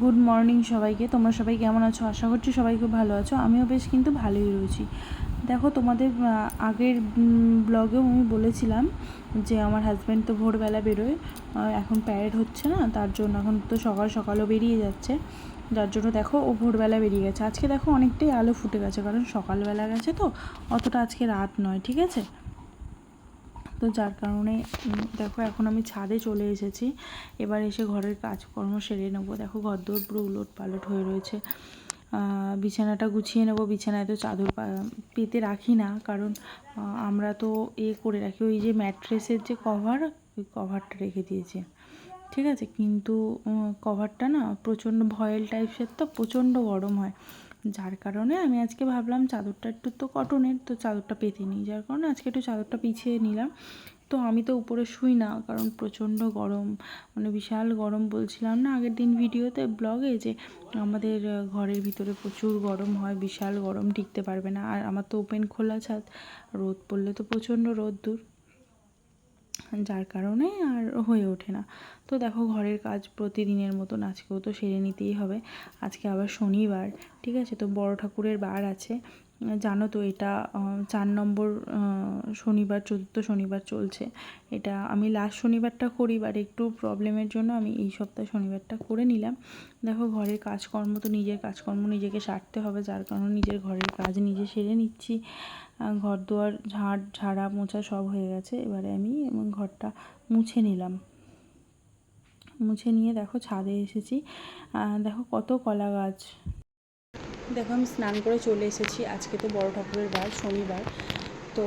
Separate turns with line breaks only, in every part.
Good morning সবাইকে। তোমরা সবাই কেমন আছো? আশা করছি সবাই খুব ভালো আছো। আমিও বেশ কিন্তু ভালোই রয়েছি। দেখো, তোমাদের আগের ব্লগেও আমি বলেছিলাম যে আমার হাজব্যান্ড তো ভোরবেলা বেরোয় এখন প্যারেড হচ্ছে না, তার জন্য এখন তো সকাল সকালও বেরিয়ে যাচ্ছে। যার জন্য দেখো, ও ভোরবেলা বেরিয়ে গেছে। আজকে দেখো অনেকটাই আলো ফুটে গেছে, কারণ সকালবেলা গেছে তো, অতটা আজকে রাত নয়, ঠিক আছে? তো যার কারণে দেখো এখন আমি ছাদে চলে এসেছি। এবার এসে ঘরের কাজকর্ম সেরে নেব। দেখো ঘর দৌড় পুরো উলট পালট হয়ে রয়েছে। বিছানাটা গুছিয়ে নেব। বিছানায় তো চাদর পেতে রাখি না। কারণ আমরা তো এ করে রাখি। ওই যে ম্যাট্রেসের যে কভার, ওই কভারটা রেখে দিয়েছি। ঠিক আছে? কিন্তু কভারটা না প্রচণ্ড ভয়েল টাইপসের তো প্রচণ্ড গরম হয়। যার কারণে আমি আজকে ভাবলাম চাদরটা একটু তো কটনের তো চাদরটা পেতে নিই। যার কারণে আজকে একটু চাদরটা পিছিয়ে নিলাম। তো আমি তো উপরে শুই না, কারণ প্রচণ্ড গরম। মানে বিশাল গরম বলছিলাম না আগের দিন ভিডিওতে ব্লগে যে আমাদের ঘরের ভিতরে প্রচুর গরম হয়, বিশাল গরম, টিকতে পারবে না। আর আমার তো ওপেন খোলা ছাদ, রোদ পড়লে তো প্রচণ্ড রোদ দূর। যার কারণে আর হয়ে ওঠে না। তো দেখো ঘরের কাজ প্রতিদিনের মতন আজকেও তো সেরে নিতেই হবে। আজকে আবার শনিবার, ঠিক আছে? তো বড় ঠাকুরের বার আছে। জানো তো এটা চার নম্বর শনিবার, চতুর্থ শনিবার চলছে। এটা আমি লাস্ট শনিবারটা করি বাট একটু প্রবলেমের জন্য আমি এই সপ্তাহে শনিবারটা করে নিলাম। দেখো ঘরের কাজকর্ম তো নিজের কাজকর্ম নিজেকে সারতে হবে, যার কারণে নিজের ঘরের কাজ নিজে সেরে নিচ্ছি। ঘর দুয়ার ঝাড়, ঝাড়া, মোছা সব হয়ে গেছে, এবারে আমি ঘরটা মুছে নিলাম। মুছে নিয়ে দেখো ছাদে এসেছি। দেখো কত কলা গাছ। দেখো, আমি স্নান করে চলে এসেছি। আজকে তো বড় ঠাকুরের বার, শনিবার। তো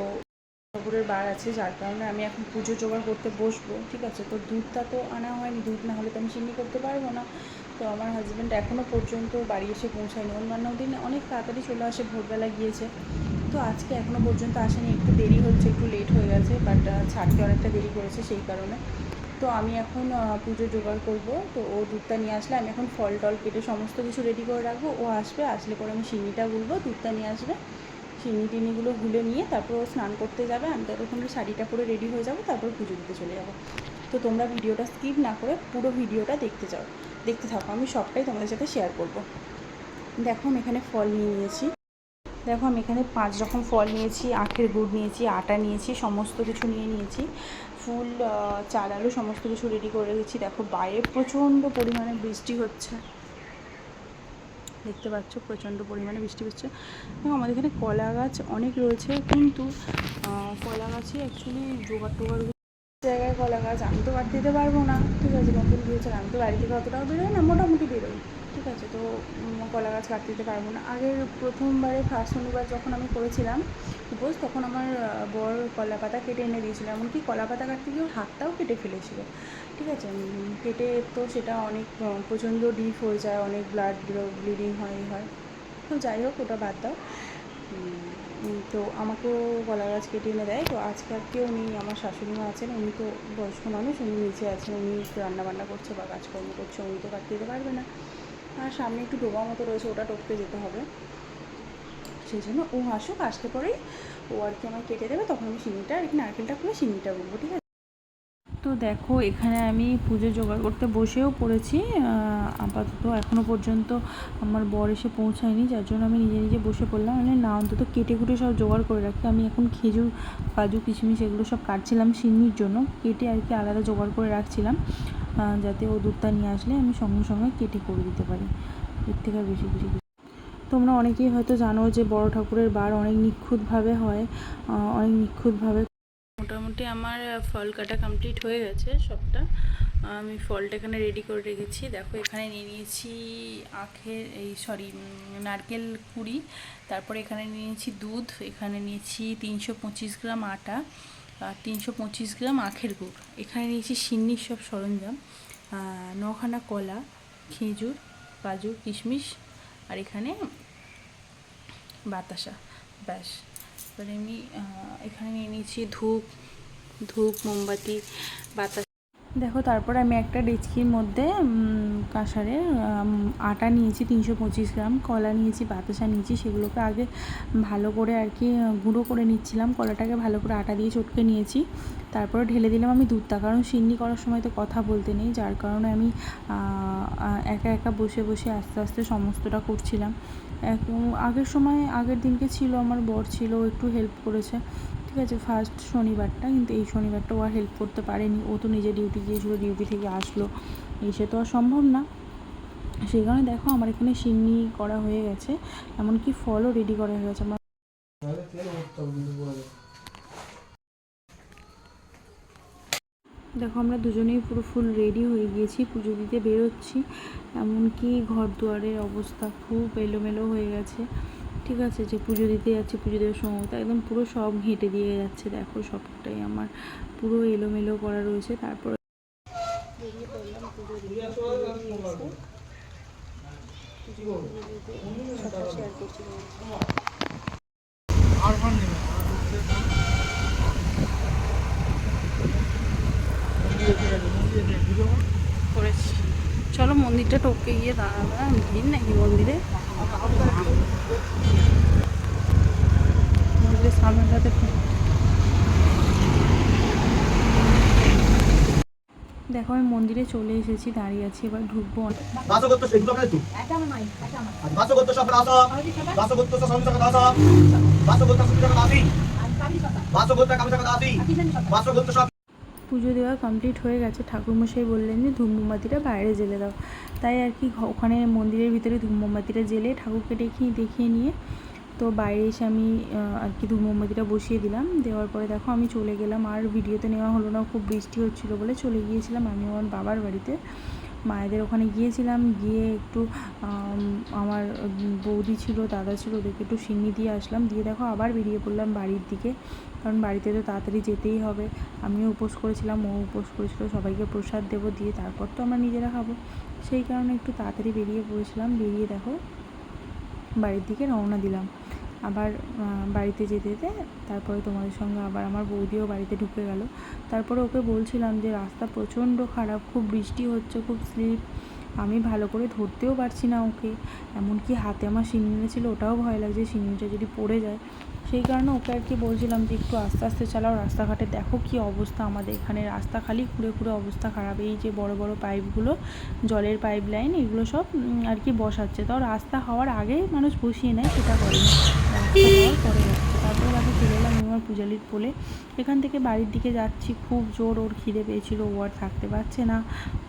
ঠাকুরের বার আছে, যার কারণে আমি এখন পুজো জোগাড় করতে বসবো, ঠিক আছে? তো দুধটা তো আনা হয়নি, দুধ না হলে তো আমি চিনি করতে পারব না। তো আমার হাজব্যান্ড এখনও পর্যন্ত বাড়ি এসে পৌঁছায়নি। অন্যান্য দিন অনেক তাড়াতাড়ি চলে আসে, ভোরবেলা গিয়েছে। তো আজকে এখনও পর্যন্ত আসেনি, একটু দেরি হচ্ছে, একটু লেট হয়ে গেছে বাট ছাড়তে অনেকটা দেরি করেছে, সেই কারণে। তো আমি এখন পুজো জোগাড় করব। তো ও দুধটা নিয়ে আসলে আমি এখন ফল টল কেটে সমস্ত কিছু রেডি করে রাখব। ও আসবে, আসলে পরে আমি সিন্নিটা গুলবো, দুধটা নিয়ে আসবে। চিনি টিনিগুলো গুলে নিয়ে তারপর ও স্নান করতে যাবে। আমি ততক্ষণ শাড়িটা পরে রেডি হয়ে যাব, তারপর পুজো দিতে চলে যাব। তো তোমরা ভিডিওটা স্কিপ না করে পুরো ভিডিওটা দেখতে যাও। দেখতে থাকো, আমি সবটাই তোমাদের সাথে শেয়ার করব। দেখো আমি এখানে ফল নিয়ে নিয়েছি। দেখো আমি এখানে পাঁচ রকম ফল নিয়েছি, আখের গুড় নিয়েছি, আটা নিয়েছি, সমস্ত কিছু নিয়ে নিয়েছি। ফুল আহ, চাল আলু সমস্ত কিছু রেডি করে রেখেছি। দেখো বাইরে প্রচণ্ড পরিমাণে বৃষ্টি হচ্ছে। দেখতে পাচ্ছ প্রচণ্ড পরিমাণে বৃষ্টি হচ্ছে। আমাদের এখানে কলা গাছ অনেক রয়েছে কিন্তু কলা গাছে অ্যাকচুয়ালি জোগাড় টোগাড় জায়গায় কলা গাছ আমি তো কাটতে দিতে পারব না। ঠিক আছে নতুন দিয়েছে আমি তো বাড়ি থেকে অতটাও বেরোই না মোটামুটি বেরোই। ঠিক আছে, তো কলা গাছ কাটতে দিতে পারব না। আগের প্রথমবারে ফার্স্ট শনিবার যখন আমি করেছিলাম উপোস তখন আমার বর কলা পাতা কেটে এনে দিয়েছিল। এমনকি কলা পাতা কাটতে গিয়ে হাতটাও কেটে ফেলেছিল। ঠিক আছে কেটে তো সেটা অনেক প্রচণ্ড ডিপ হয়ে যায়, অনেক ব্লাড ব্লিডিং হয় হয়। তো যাই হোক, ওটা বাদ দাও। তো আমাকেও কলা গাছ কেটে এনে দেয়। তো আজকে কেউ নেই আমার শাশুড়ি মা আছেন, উনি তো বয়স্ক মানুষ, উনি নিচে আছেন, উনি রান্নাবান্না করছে বা কাজকর্ম করছে, উনি তো কাটতে দিতে পারবে না। আর সামনে একটু ডোবা মতো রয়েছে, ওটা টপকে যেতে হবে। সেই জন্য ও আসুক, আসতে পরেই ও আর কি আমায় কেটে দেবে, তখন আমি সিমিটা, আর কি নারকেলটা খুলে সিমিটা বলব ঠিক আছে? তো দেখো, এখানে আমি পুজো জোগাড় করতে বসেও পড়েছি। আপাতত এখনও পর্যন্ত আমার বর এসে পৌঁছায়নি, যার জন্য আমি নিজে নিজে বসে পড়লাম। মানে না, অন্তত কেটে কুটে সব জোগাড় করে রাখি। আমি এখন খেজুর, কাজু, কিশমিশ এগুলো সব কাটছিলাম সিন্নির জন্য। কেটে আর কি আলাদা জোগাড় করে রাখছিলাম। যাতে ও দুধটা নিয়ে আসলে আমি সঙ্গে সঙ্গে কেটে করে দিতে পারি। এর থেকে আর বেশি কিছু তোমরা অনেকেই হয়তো জানো যে বড় ঠাকুরের বার অনেক নিখুঁতভাবে হয় অনেক নিখুঁতভাবে মোটামুটি আমার ফল কাটা কমপ্লিট হয়ে গেছে সবটা। আমি ফলটা এখানে রেডি করে রেখেছি। দেখো, এখানে নিয়ে নিয়েছি আখের, এই সরি নারকেল কুড়ি। তারপরে এখানে নিয়েছি দুধ। এখানে নিয়েছি তিনশো পঁচিশ গ্রাম আটা। আর তিনশো পঁচিশ গ্রাম আখের গুড়। এখানে নিয়েছি সিন্নির সব সরঞ্জাম নখানা কলা, খেজুর কাজু কিশমিশ আর এখানে বাতাসা। ব্যাস। এবারে আমি এখানে নিয়ে নিয়েছি ধূপ ধূপ, মোমবাতি, বাতাস। দেখো, তারপরে আমি একটা ডেচকির মধ্যে কাঁসারে আটা নিয়েছি, তিনশো পঁচিশ গ্রাম, কলা নিয়েছি, বাতাসা নিয়েছি, সেগুলোকে আগে ভালো করে আর কি, গুঁড়ো করে নিচ্ছিলাম, কলাটাকে ভালো করে আটা দিয়ে চটকে নিয়েছি। তারপরে ঢেলে দিলাম আমি দুধটা, কারণ সিন্নি করার সময় তো কথা বলতে নেই, যার কারণে আমি একা একা বসে বসে আস্তে আস্তে সমস্তটা করছিলাম। আগের সময়, আগের দিনকে ছিল, আমার বর ছিল একটু হেল্প করেছে। ঠিক আছে ফার্স্ট শনিবারটা, কিন্তু এই শনিবারটা ও আর হেল্প করতে পারেনি। ও তো নিজে ডিউটি গিয়েছিল ডিউটি থেকে আসলো। এসে তো আর সম্ভব না। সেই কারণে দেখো, আমার এখানে সিন্নি করা হয়ে গেছে, এমনকি ফলও রেডি করা হয়ে গেছে। আমার দেখো, আমরা দুজনেই পুরো ফুল রেডি হয়ে গিয়েছি, পুজো দিতে বেরোচ্ছি। এমনকি ঘর দুয়ারের অবস্থা খুব এলোমেলো হয়ে গেছে। ঠিক আছে যে পুজো দিতে যাচ্ছি, পুজো দেওয়ার সময় তো একদম পুরো সব হেঁটে দিয়ে যাচ্ছে, দেখো সবটাই আমার পুরো এলোমেলো করা রয়েছে, তারপরে চলো মন্দিরটা টপকে গিয়ে দাঁড়াবে ভিড় নাকি মন্দিরে? দেখো আমি মন্দিরে চলে এসেছি দাঁড়িয়ে আছি এবার ঢুকবো। পুজো দেওয়া কমপ্লিট হয়ে গেছে। ঠাকুরমশাই বললেন যে ধূমমোমবাতিটা বাইরে জেলে দাও। তাই আর কি ওখানে মন্দিরের ভিতরে ধূমমোমবাতিটা জেলে ঠাকুরকে ডেকে দেখিয়ে নিয়ে তো বাইরে এসে আমি আর কি ধূমমোমবাতিটা বসিয়ে দিলাম। দেওয়ার পরে দেখো আমি চলে গেলাম। আর ভিডিওতে নেওয়া হলো না, খুব বৃষ্টি হচ্ছিল বলে চলে গিয়েছিলাম আমি আমার বাবার বাড়িতে। মায়েদের ওখানে গিয়েছিলাম, গিয়ে একটু আমার বৌদি ছিল, দাদা ছিল, ওদেরকে একটু সিন্নি দিয়ে আসলাম। দিয়ে দেখো আবার বেরিয়ে পড়লাম বাড়ির দিকে, কারণ বাড়িতে তো তাড়াতাড়ি যেতেই হবে। আমিও উপোস করেছিলাম ও উপোস করেছিল, সবাইকে প্রসাদ দেবো দিয়ে তারপর তো আমরা নিজেরা খাব। সেই কারণে একটু তাড়াতাড়ি বেরিয়ে পড়েছিলাম, বেরিয়ে দেখো বাড়ির দিকে রওনা দিলাম। আবার বাড়িতে যেতে যেতে তারপরে তোমাদের সঙ্গে আবার আমার বৌদিও বাড়িতে ঢুকে গেল। তারপরে ওকে বলছিলাম যে, রাস্তা প্রচণ্ড খারাপ, খুব বৃষ্টি হচ্ছে, খুব স্লিপ। আমি ভালো করে ধরতেও পারছি না ওকে। এমনকি হাতে আমার সিন্নিটা ছিল ওটাও ভয় লাগছে সিন্নিটা যদি পড়ে যায় সেই কারণে ওকে আর কি বলছিলাম যে একটু আস্তে আস্তে চালাও, রাস্তাঘাটে দেখো কি অবস্থা। আমাদের এখানে রাস্তা খালি, খুঁড়ে খুঁড়ে অবস্থা খারাপ। এই যে বড় বড় পাইপগুলো, জলের পাইপ লাইন এগুলো সব আর কি বসাচ্ছে। তাও রাস্তা হওয়ার আগে মানুষ বসিয়ে নেয়, সেটা করেনি রাস্তা হওয়ার পরে যাচ্ছে তারপরে বাকি চলে এলাম আমার পূজালির পোলে এখান থেকে বাড়ির দিকে যাচ্ছি, খুব জোর ওর খিদে পেয়েছিল, ও আর থাকতে পারছে না।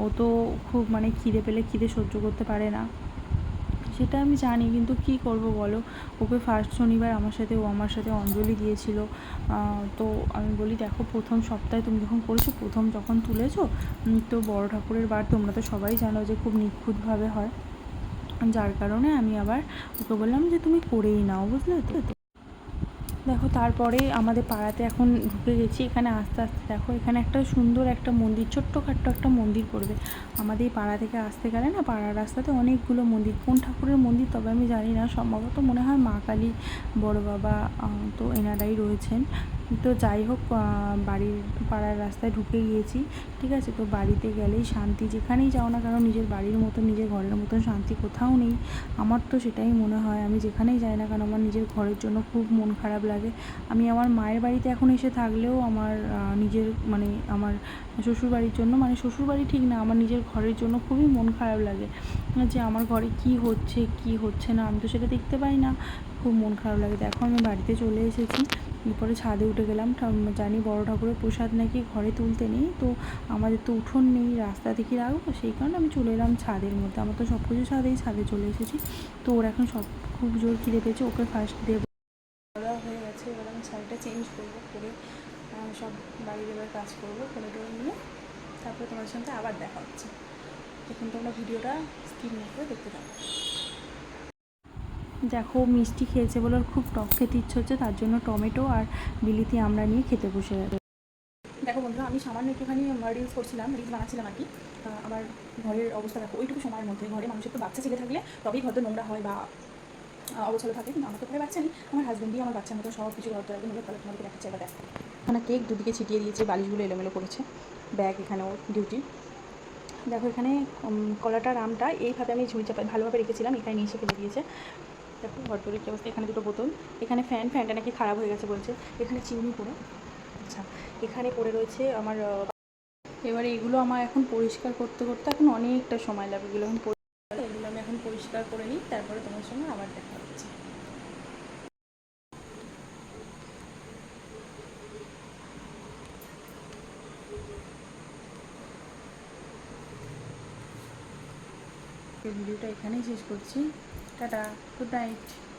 ও তো খুব মানে খিদে পেলে খিদে সহ্য করতে পারে না। সেটা আমি জানি, কিন্তু কি করব বলো? ওকে ফার্স্ট শনিবার আমার সাথে, ও আমার সাথে অঞ্জলি দিয়েছিল। তো আমি বলি, দেখো, প্রথম সপ্তাহে তুমি যখন করেছ, প্রথম যখন তুলেছো তো বড় ঠাকুরের বার তোমরা তো সবাই জানো যে খুব নিখুঁতভাবে হয়। যার কারণে আমি আবার ওকে বললাম যে, তুমি করেই নাও, বুঝলে তো? দেখো, তারপরে আমাদের পাড়াতে এখন ঢুকে গেছি। এখানে আস্তে আস্তে দেখো, এখানে একটা সুন্দর একটা মন্দির, ছোট্টখাট্ট একটা মন্দির পড়বে। আমাদের এই পাড়া থেকে আসতে গেলে না, পাড়ার রাস্তাতে অনেকগুলো মন্দির। কোন ঠাকুরের মন্দির তবে আমি জানি না, সম্ভবত মনে হয় মা কালী বড় বাবা তো এনারাই রয়েছেন। তো যাই হোক বাড়ির পাড়ার রাস্তায় ঢুকে গিয়েছি, ঠিক আছে? তো বাড়িতে গেলেই শান্তি, যেখানেই যাও না কারণ নিজের বাড়ির মতন, নিজের ঘরের মতন শান্তি কোথাও নেই। আমার তো সেটাই মনে হয়, আমি যেখানেই যাই না কেন, আমার নিজের ঘরের জন্য খুব মন খারাপ লাগে। আমি আমার মায়ের বাড়িতে এখন এসে থাকলেও আমার নিজের মানে আমার শ্বশুর বাড়ির জন্য মানে শ্বশুর বাড়ি ঠিক না, আমার নিজের ঘরের জন্য খুবই মন খারাপ লাগে। যে আমার ঘরে কি হচ্ছে কি হচ্ছে না, আমি তো সেটা দেখতে পাই না। খুব মন খারাপ লাগে। দেখো, আমি বাড়িতে চলে এসেছি। এরপরে ছাদে উঠে গেলাম। জানি বড় ঠাকুরের প্রসাদ নাকি ঘরে তুলতে নেই, তো আমাদের তো উঠোন নেই, রাস্তা দেখি রাখব, সেই কারণে আমি চলে এলাম ছাদের মধ্যে। আমার তো সব কিছু ছাদেই ছাদে চলে এসেছি। তো ওর এখন সব খুব জোর খিদে পেয়েছে, ওকে ফার্স্ট দেবো। হয়ে গেছে, এবার আমি শাড়িটা চেঞ্জ করব, করে সব বাড়ির এবার কাজ করব করে টোরে নিয়ে। তারপরে তোমার সঙ্গে আবার দেখা হচ্ছে। এখন তোমরা ভিডিওটা স্কিপ না করে দেখতে থাকো। দেখো, মিষ্টি খেয়েছে বলে ওর খুব টক খেতে ইচ্ছে হচ্ছে, তার জন্য টমেটো আর বিলিতি আমরা নিয়ে খেতে বসে গেছে দেখো বন্ধুরা, আমি সামান্য একটুখানি রিলস করছিলাম রিলস বানাচ্ছিলাম আর কি। আমার ঘরের অবস্থা দেখো, ওইটুকু সময়ের মধ্যে। ঘরে মানুষের তো বাচ্চা ছেলে থাকলে তবেই ঘরটা নোংরা হয় বা অবচল থাকে আমার তো ঘরে বাচ্চা নেই। আমার হাজব্যান্ডই আমার বাচ্চার মতো সব কিছু ঘর একদম তাহলে তোমাদেরকে দেখাচ্ছে এবার দেখো। এখানে কেক দুদিকে ছিটিয়ে দিয়েছে, বালিশগুলো এলোমেলো করেছে ব্যাগ এখানেও ডিউটি দেখো এখানে কলাটার আমটা এইভাবে আমি ঝুড়ি চাপা ভালোভাবে রেখেছিলাম, এখানে নিয়ে এসে ফেলে দিয়েছে। দেখো ঘরটুরি কি অবস্থা? এখানে দুটো বোতল, এখানে ফ্যান, ফ্যানটা নাকি খারাপ হয়ে গেছে বলছে। এখানে চিনি পড়ে। আচ্ছা এখানে পড়ে রয়েছে আমার এবার এগুলো আমার এখন পরিষ্কার করতে করতে এখন অনেকটা সময় লাগবে। এগুলো এখন পরিষ্কার এগুলো আমি এখন পরিষ্কার করে নিই, তারপরে তোমার সঙ্গে আবার দেখা হচ্ছে। ভিডিওটা এখানেই শেষ করছি। Tada. Good night.